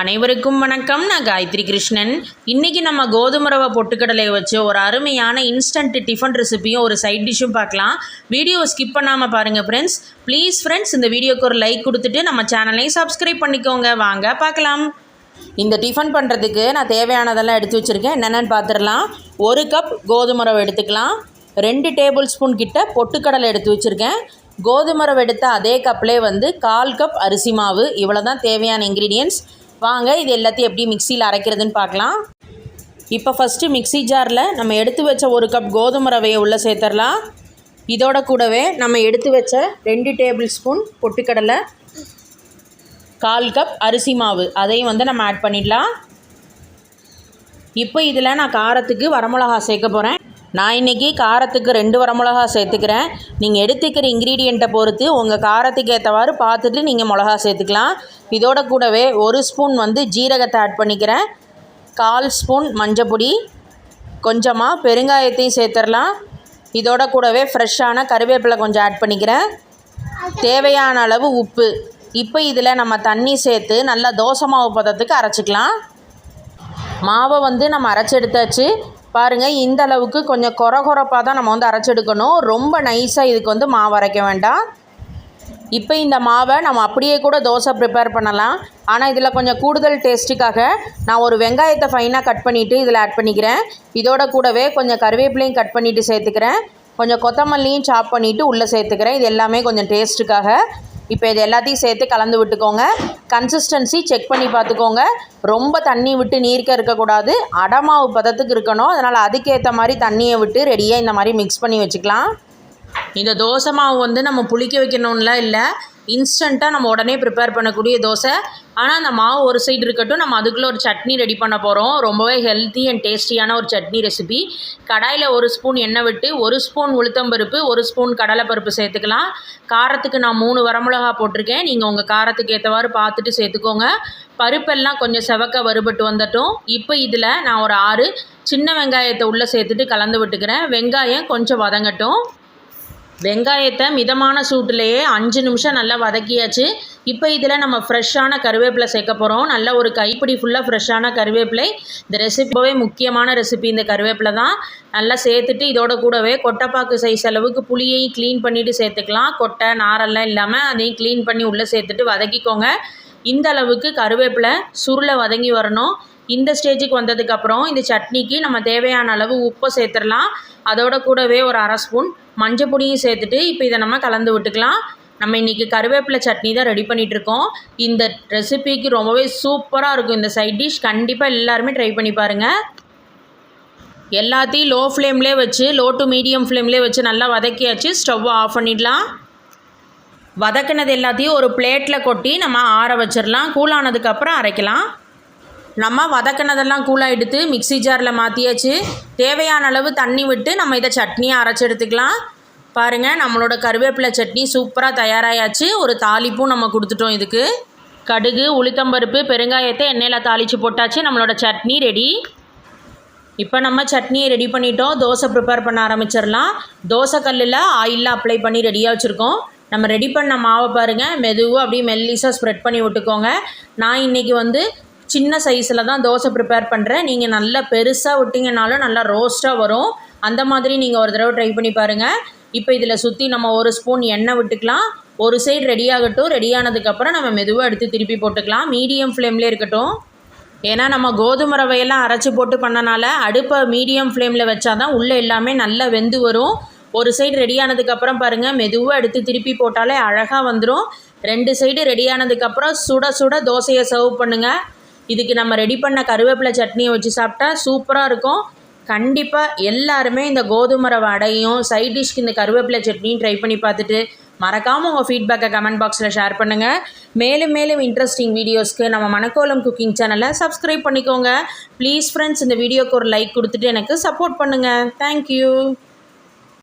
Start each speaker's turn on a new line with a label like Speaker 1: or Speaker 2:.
Speaker 1: அனைவருக்கும் வணக்கம். நான் காயத்ரி கிருஷ்ணன். இன்றைக்கி நம்ம கோதுமை ரவை பொட்டுக்கடலையை வச்சு ஒரு அருமையான இன்ஸ்டன்ட் டிஃபன் ரெசிபியும் ஒரு சைட் டிஷ்ஷும் பார்க்கலாம். வீடியோ ஸ்கிப் பண்ணாமல் பாருங்கள் ஃப்ரெண்ட்ஸ் ப்ளீஸ் ஃப்ரெண்ட்ஸ் இந்த வீடியோக்கு ஒரு லைக் கொடுத்துட்டு நம்ம சேனலையும் சப்ஸ்கிரைப் பண்ணிக்கோங்க. வாங்க பார்க்கலாம். இந்த டிஃபன் பண்ணுறதுக்கு நான் தேவையானதெல்லாம் எடுத்து வச்சுருக்கேன். என்னென்னு பார்த்துடலாம். ஒரு கப் கோதுமை ரவை எடுத்துக்கலாம். ரெண்டு டேபிள் ஸ்பூன் கிட்ட பொட்டுக்கடலை எடுத்து வச்சுருக்கேன். கோதுமை ரவை எடுத்த அதே கப்லே வந்து கால் கப் அரிசி மாவு. இவ்வளோ தான் தேவையான இன்க்ரீடியன்ஸ் வாங்க இது எல்லாத்தையும் எப்படி மிக்சியில் அரைக்கிறதுன்னு பார்க்கலாம். இப்போ ஃபஸ்ட்டு மிக்ஸி ஜாரில் நம்ம எடுத்து வச்ச ஒரு கப் கோதுமை ரவையை உள்ளே சேர்த்துடலாம் இதோட கூடவே நம்ம எடுத்து வச்ச ரெண்டு டேபிள் ஸ்பூன் பொட்டுக்கடலை கால் கப் அரிசி மாவு. அதையும் வந்து நம்ம ஆட் பண்ணிடலாம். இப்போ இதில் நான் காரத்துக்கு வரமிளகா சேர்க்க போகிறேன் நான் இன்றைக்கி காரத்துக்கு ரெண்டு வரமிளகா சேர்த்துக்கிறேன். நீங்கள் எடுத்துக்கிற இன்க்ரீடியண்ட்டை பொறுத்து உங்கள் காரத்துக்கு ஏற்றவாறு பார்த்துட்டு நீங்கள் மிளகா சேர்த்துக்கலாம். இதோட கூடவே ஒரு ஸ்பூன் வந்து ஜீரகத்தை ஆட் பண்ணிக்கிறேன். கால் ஸ்பூன் மஞ்சப்பொடி கொஞ்சமாக பெருங்காயத்தையும் சேர்த்துடலாம். இதோட கூடவே ஃப்ரெஷ்ஷான கருவேப்பிலை கொஞ்சம் ஆட் பண்ணிக்கிறேன். தேவையான அளவு உப்பு. இப்போ இதில் நம்ம தண்ணி சேர்த்து நல்லா தோசை மாவு பதத்துக்கு அரைச்சிக்கலாம். மாவை வந்து நம்ம அரைச்சி எடுத்தாச்சு பாருங்கள் இந்த அளவுக்கு கொஞ்சம் கொர கொரப்பாக தான் நம்ம வந்து அரைச்செடுக்கணும் ரொம்ப நைஸாக இதுக்கு வந்து மாவு அரைக்க வேண்டாம். இப்போ இந்த மாவை நம்ம அப்படியே கூட தோசை ப்ரிப்பேர் பண்ணலாம். ஆனால் இதில் கொஞ்சம் கூடுதல் டேஸ்ட்டுக்காக நான் ஒரு வெங்காயத்தை ஃபைனாக கட் பண்ணிவிட்டு இதில் ஆட் பண்ணிக்கிறேன். இதோட கூடவே கொஞ்சம் கருவேப்பிலையும் கட் பண்ணிவிட்டு சேர்த்துக்கிறேன். கொஞ்சம் கொத்தமல்லியும் சாப் பண்ணிவிட்டு உள்ளே சேர்த்துக்கிறேன். இது எல்லாமே கொஞ்சம் டேஸ்ட்டுக்காக இப்போ இது எல்லாத்தையும் சேர்த்து கலந்து விட்டுக்கோங்க. கன்சிஸ்டன்சி செக் பண்ணி பார்த்துக்கோங்க. ரொம்ப தண்ணி விட்டு நீர்க்க இருக்கக்கூடாது. அடமாவு பதத்துக்கு இருக்கணும். அதனால் அதுக்கேற்ற மாதிரி தண்ணியை விட்டு ரெடியாக இந்த மாதிரி மிக்ஸ் பண்ணி வச்சுக்கலாம். இந்த தோசை மாவு வந்து நம்ம புளிக்க வைக்கணும்லாம் இல்லை? இன்ஸ்டண்ட்டாக நம்ம உடனே ப்ரிப்பேர் பண்ணக்கூடிய தோசை. ஆனால் அந்த மாவு ஒரு சைடு இருக்கட்டும் நம்ம அதுக்குள்ளே ஒரு சட்னி ரெடி பண்ண போகிறோம் ரொம்பவே ஹெல்த்தி அண்ட் டேஸ்டியான ஒரு சட்னி ரெசிபி கடாயில் ஒரு ஸ்பூன் எண்ணெய் விட்டு ஒரு ஸ்பூன் உளுத்தம்பருப்பு ஒரு ஸ்பூன் கடலைப்பருப்பு சேர்த்துக்கலாம். காரத்துக்கு நான் மூணு வரமிளகா போட்டிருக்கேன். நீங்கள் உங்கள் காரத்துக்கு ஏற்றவாறு பார்த்துட்டு சேர்த்துக்கோங்க. பருப்பெல்லாம் கொஞ்சம் செவக்க வறுபட்டு வந்துட்டோம். இப்போ இதில் நான் ஒரு ஆறு சின்ன வெங்காயத்தை உள்ளே சேர்த்துட்டு கலந்து விட்டுக்கிறேன். வெங்காயம் கொஞ்சம் வதங்கட்டும். வெங்காயத்தை மிதமான சூட்டிலேயே அஞ்சு நிமிஷம் நல்லா வதக்கியாச்சு. இப்போ இதில் நம்ம ஃப்ரெஷ்ஷான கருவேப்பிலை சேர்க்க போகிறோம் நல்ல ஒரு கைப்பிடி ஃபுல்லாக ஃப்ரெஷ்ஷான கருவேப்பிலை. இந்த ரெசிபிவே முக்கியமான ரெசிபி இந்த கருவேப்பிலை தான். நல்லா சேர்த்துட்டு இதோட கூடவே கொட்டைப்பாக்கு சைஸ் அளவுக்கு புளியையும் க்ளீன் பண்ணிவிட்டு சேர்த்துக்கலாம். கொட்டை நாரெல்லாம் இல்லாமல் அதையும் க்ளீன் பண்ணி உள்ளே சேர்த்துட்டு வதக்கிக்கோங்க. இந்த அளவுக்கு கருவேப்பிலை சுருளை வதங்கி வரணும். இந்த ஸ்டேஜுக்கு வந்ததுக்கப்புறம் இந்த சட்னிக்கு நம்ம தேவையான அளவு உப்பை சேர்த்துடலாம். அதோட கூடவே ஒரு அரை ஸ்பூன் மஞ்சள் பொடியும் சேர்த்துட்டு இப்போ இதை நம்ம கலந்து விட்டுக்கலாம். நம்ம இன்றைக்கி கருவேப்பிலை சட்னி தான் ரெடி பண்ணிகிட்ருக்கோம் இந்த ரெசிபிக்கு ரொம்பவே சூப்பராக இருக்கும் இந்த சைட் டிஷ் கண்டிப்பாக எல்லாருமே ட்ரை பண்ணி பாருங்கள் எல்லாத்தையும் லோ ஃப்ளேம்லேயே வச்சு லோ டு மீடியம் ஃப்ளேம்லேயே வச்சு நல்லா வதக்கியாச்சு. ஸ்டவ்வை ஆஃப் பண்ணிடலாம். வதக்கினது எல்லாத்தையும் ஒரு பிளேட்டில் கொட்டி நம்ம ஆற வச்சிடலாம் கூலானதுக்கப்புறம் அரைக்கலாம். நம்ம வதக்கினதெல்லாம் கூலாக எடுத்து மிக்ஸி ஜாரில் மாற்றியாச்சு தேவையான அளவு தண்ணி விட்டு நம்ம இதை சட்னியை அரைச்சி எடுத்துக்கலாம். பாருங்கள் நம்மளோட கருவேப்பிலை சட்னி சூப்பராக தயாராகியாச்சு ஒரு தாளிப்பும் நம்ம கொடுத்துட்டோம் இதுக்கு. கடுகு உளுத்தம்பருப்பு பெருங்காயத்தை எண்ணெயில் தாளித்து போட்டாச்சு. நம்மளோட சட்னி ரெடி. இப்போ நம்ம சட்னியை ரெடி பண்ணிட்டோம். தோசை ப்ரிப்பேர் பண்ண ஆரம்பிச்சிடலாம் தோசை கல்லில் ஆயிலில் அப்ளை பண்ணி ரெடியாக வச்சுருக்கோம். நம்ம ரெடி பண்ண மாவை பாருங்கள் மெதுவாக அப்படியே மெல்லிஸாக ஸ்ப்ரெட் பண்ணி விட்டுக்கோங்க. நான் இன்றைக்கி வந்து சின்ன சைஸில் தான் தோசை ப்ரிப்பேர் பண்ணுறேன் நீங்கள் நல்லா பெருசாக விட்டிங்கனாலும் நல்லா ரோஸ்ட்டாக வரும். அந்த மாதிரி நீங்கள் ஒரு தடவை ட்ரை பண்ணி பாருங்கள் இப்போ இதில் சுற்றி நம்ம ஒரு ஸ்பூன் எண்ணெய் விட்டுக்கலாம். ஒரு சைடு ரெடி ஆகட்டும். ரெடி ஆனதுக்கப்புறம் நம்ம மெதுவாக எடுத்து திருப்பி போட்டுக்கலாம். மீடியம் ஃப்ளேம்லேயே இருக்கட்டும். ஏன்னா நம்ம கோதுமை ரவையெல்லாம் அரைச்சி போட்டு பண்ணனால அடுப்பை மீடியம் ஃப்ளேமில் வச்சா தான் உள்ளே எல்லாமே நல்லா வெந்து வரும். ஒரு சைடு ரெடியானதுக்கப்புறம் பாருங்கள் மெதுவாக எடுத்து திருப்பி போட்டாலே அழகாக வந்துடும் ரெண்டு சைடு ரெடியானதுக்கப்புறம் சுட சுட தோசையை சர்வ் பண்ணுங்கள் இதுக்கு நம்ம ரெடி பண்ண கருவேப்பிலை சட்னியை வச்சு சாப்பிட்டா சூப்பராக இருக்கும். கண்டிப்பாக எல்லாருமே இந்த கோதுமை ரவை அடையும். சைட் டிஷ்க்கு இந்த கருவேப்பிலை சட்னியும் ட்ரை பண்ணி பார்த்துட்டு மறக்காமல் உங்கள் ஃபீட்பேக்கை கமெண்ட் பாக்ஸில் ஷேர் பண்ணுங்கள் மேலும் மேலும் இன்ட்ரெஸ்டிங் வீடியோஸ்க்கு நம்ம மணக்கோலம் குக்கிங் சேனலை சப்ஸ்கிரைப் பண்ணிக்கோங்க. ப்ளீஸ் ஃப்ரெண்ட்ஸ் இந்த வீடியோக்கு ஒரு லைக் கொடுத்துட்டு எனக்கு சப்போர்ட் பண்ணுங்கள் தேங்க்யூ